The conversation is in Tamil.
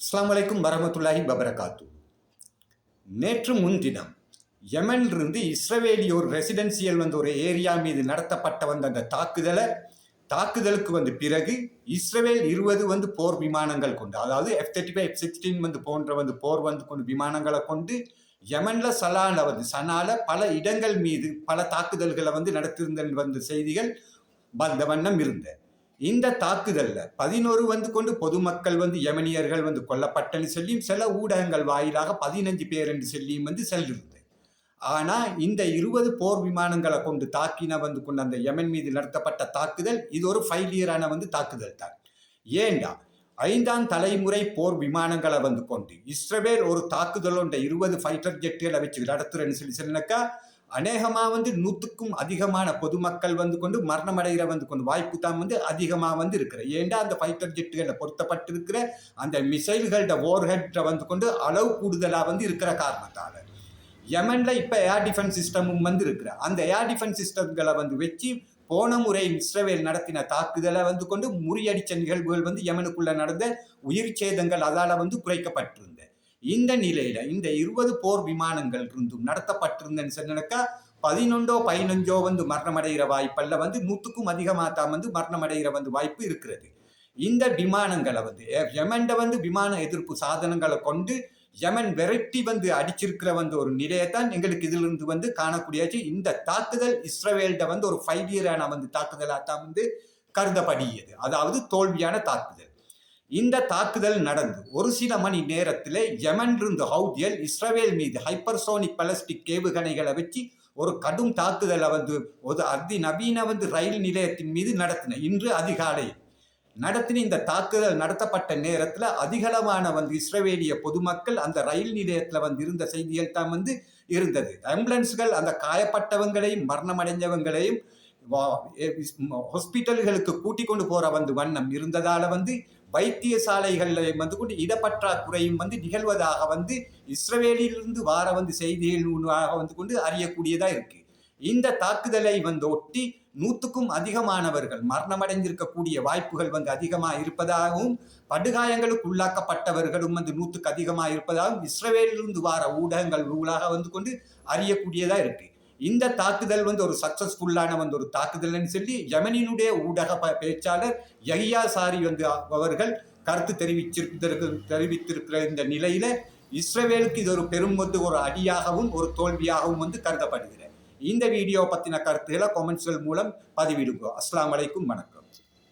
அஸ்லாம் அலைக்கும் வரமத்துல்லாஹி பபரகாத்து நேற்று முன்தினம் யமனிலிருந்து இஸ்ரவேலி ஒரு ரெசிடென்சியல் வந்து ஒரு ஏரியா மீது நடத்தப்பட்ட வந்த அந்த தாக்குதலை தாக்குதலுக்கு வந்து பிறகு இஸ்ரேல் இருபது வந்து போர் விமானங்கள் கொண்டு அதாவது F thirty five F sixteen வந்து போன்ற வந்து போர் வந்து கொண்டு விமானங்களை கொண்டு யமன்ல சலால வந்து சனால பல இடங்கள் மீது பல தாக்குதல்களை வந்து நடத்திருந்த வந்து செய்திகள் வந்த வண்ணம் இருந்த இந்த தாக்குதல்ல பதினோரு வந்து கொண்டு பொதுமக்கள் வந்து யமனியர்கள் வந்து கொல்லப்பட்டன்னு சொல்லியும் சில ஊடகங்கள் வாயிலாக பதினஞ்சு பேர் என்று சொல்லியும் வந்து செல்கிறது ஆனா இந்த இருபது போர் விமானங்களை கொண்டு தாக்கின வந்து கொண்டு அந்த யமன் மீது நடத்தப்பட்ட தாக்குதல் இது ஒரு ஃபைலியரான வந்து தாக்குதல் தான். ஏண்டா? ஐந்தாம் தலைமுறை போர் விமானங்களை வந்து கொண்டு இஸ்ரவேல் ஒரு தாக்குதல் ஒன்ற இருபது ஃபைட்டர் ஜெட்டுகளை வச்சு நடத்துறேன்னு சொல்லி சொன்னாக்கா அநேகமாக வந்து நூற்றுக்கும் அதிகமான பொதுமக்கள் வந்து கொண்டு மரணமடைகிற வந்து கொண்டு வாய்ப்பு தான் வந்து அதிகமாக வந்து இருக்கிற. ஏண்டா அந்த ஃபைட்டர் ஜெட்டுகளில் பொருத்தப்பட்டிருக்கிற அந்த மிசைல்களோட ஓர்ஹெட்டை வந்து கொண்டு அளவு கூடுதலாக வந்து இருக்கிற காரணத்தால். யமனில் இப்போ ஏர் டிஃபென்ஸ் சிஸ்டமும் வந்து இருக்கிற. அந்த ஏர் டிஃபென்ஸ் சிஸ்டம்களை வந்து வச்சு போன முறை இஸ்ரேல் நடத்தின தாக்குதலை வந்து கொண்டு முறியடிச்ச நிகழ்வுகள் வந்து எமனுக்குள்ளே நடந்த உயிர் சேதங்கள் அதால் வந்து குறைக்கப்பட்டிருந்தது. இந்த நிலையில இந்த இருபது போர் விமானங்கள் இருந்தும் நடத்தப்பட்டிருந்தேன்னு சொன்னாக்கா பதினொன்றோ பதினஞ்சோ வந்து மரணமடைகிற வாய்ப்பல்ல வந்து நூற்றுக்கும் அதிகமாக தான் வந்து மரணமடைகிற வந்து வாய்ப்பு இருக்கிறது. இந்த விமானங்களை வந்து யமன்ட வந்து விமான எதிர்ப்பு சாதனங்களை கொண்டு யமன் விரட்டி வந்து அடிச்சிருக்கிற வந்து ஒரு நிலையத்தான் எங்களுக்கு இதிலிருந்து வந்து காணக்கூடியாச்சு. இந்த தாக்குதல் இஸ்ரவேல்ட வந்து ஒரு ஃபைவ் இயரான வந்து தாக்குதலாக தான் வந்து கருதப்படுகிறது அதாவது தோல்வியான தாக்குதல். இந்த தாக்குதல் நடந்து ஒரு சில மணி நேரத்தில் யமன் இருந்து ஹவுதியல் இஸ்ரவேல் மீது ஹைப்பர்சோனிக் பலஸ்டிக் ஏவுகணைகளை வச்சு ஒரு கடும் தாக்குதலை வந்து ஒரு அதி நவீன வந்து ரயில் நிலையத்தின் மீது நடத்தின. இன்று அதிகாலை நடத்தின இந்த தாக்குதல் நடத்தப்பட்ட நேரத்தில் அதிகளவான வந்து இஸ்ரேலிய பொதுமக்கள் அந்த ரயில் நிலையத்தில் வந்து இருந்த செய்திகள் தான் வந்து இருந்தது. ஆம்புலன்ஸ்கள் அந்த காயப்பட்டவங்களையும் மரணமடைஞ்சவங்களையும் ஹாஸ்பிட்டல்களுக்கு கூட்டிக் கொண்டு போற வந்து வண்ணம் இருந்ததால வந்து வைத்தியசாலைகளில் வந்து கொண்டு இடப்பற்றாக்குறையும் வந்து நிகழ்வதாக வந்து இஸ்ரவேலிலிருந்து வார வந்து செய்திகள் வந்து கொண்டு அறியக்கூடியதாக இருக்கு. இந்த தாக்குதலை வந்து ஒட்டி நூற்றுக்கும் அதிகமானவர்கள் மரணமடைந்திருக்கக்கூடிய வாய்ப்புகள் வந்து அதிகமாக இருப்பதாகவும் படுகாயங்களுக்கு உள்ளாக்கப்பட்டவர்களும் வந்து நூற்றுக்கு அதிகமாக இருப்பதாகவும் இஸ்ரேலிலிருந்து வார ஊடகங்கள் ஊடாக வந்து கொண்டு அறியக்கூடியதாக இருக்குது இந்த தாக்குதல் வந்து ஒரு சக்சஸ்ஃபுல்லான வந்து ஒரு தாக்குதல்னு சொல்லி யமனினுடைய ஊடக பேச்சாளர் யஹியா சாரி வந்து அவர்கள் கருத்து தெரிவிச்சிருக்க தெரிவித்திருக்கிற இந்த நிலையில இஸ்ரேலுக்கு இது ஒரு பெரும் வந்து ஒரு அடியாகவும் ஒரு தோல்வியாகவும் வந்து கருதப்படுகிறது. இந்த வீடியோ பற்றின கருத்துக்களை கொமெண்ட்ஸ்கள் மூலம் பதிவிடுங்க. அஸ்லாம் வலைக்கும் வணக்கம்.